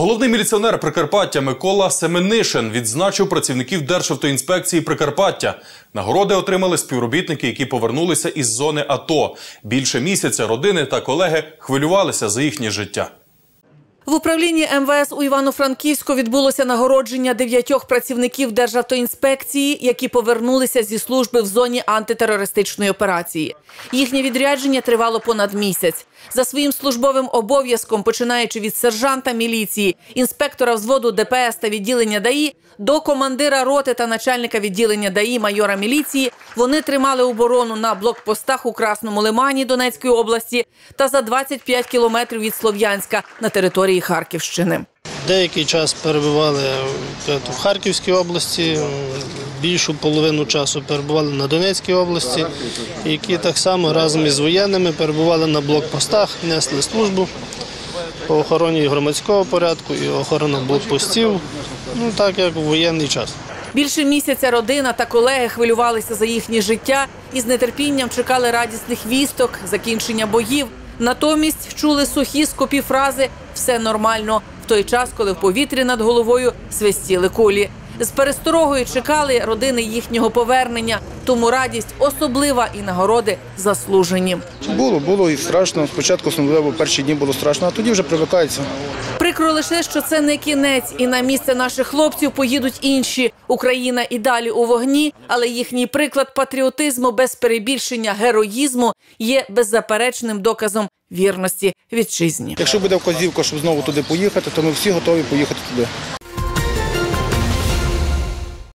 Головний міліціонер Прикарпаття Микола Семенишин відзначив працівників Державтоінспекції Прикарпаття. Нагороди отримали співробітники, які повернулися із зони АТО. Більше місяця родини та колеги хвилювалися за їхнє життя. В управлінні МВС у Івано-Франківську відбулося нагородження дев'ятьох працівників Державтоінспекції, які повернулися зі служби в зоні антитерористичної операції. Їхнє відрядження тривало понад місяць. За своїм службовим обов'язком, починаючи від сержанта міліції, інспектора взводу ДПС та відділення ДАІ, до командира роти та начальника відділення ДАІ майора міліції, вони тримали оборону на блокпостах у Красному Лимані Донецької області та за 25 кілометрів від Слов'янська на території Харківщини. Деякий час перебували в Харківській області, більшу половину часу перебували на Донецькій області, які так само разом із воєнними перебували на блокпостах, несли службу по охороні громадського порядку і охорона блокпостів, ну так як у воєнний час. Більше місяця родина та колеги хвилювалися за їхнє життя і з нетерпінням чекали радісних вісток, закінчення боїв. Натомість чули сухі скопі фрази Все нормально в той час, коли в повітрі над головою свистіли кулі. З пересторогою чекали родини їхнього повернення, тому радість особлива і нагороди заслужені. Було, було і страшно. Спочатку особливо перші дні було страшно, а тоді вже привикається. Прикро лише, що це не кінець, і на місце наших хлопців поїдуть інші. Україна і далі у вогні, але їхній приклад патріотизму без перебільшення героїзму є беззаперечним доказом вірності вітчизні. Якщо буде вказівка, щоб знову туди поїхати, то ми всі готові поїхати туди.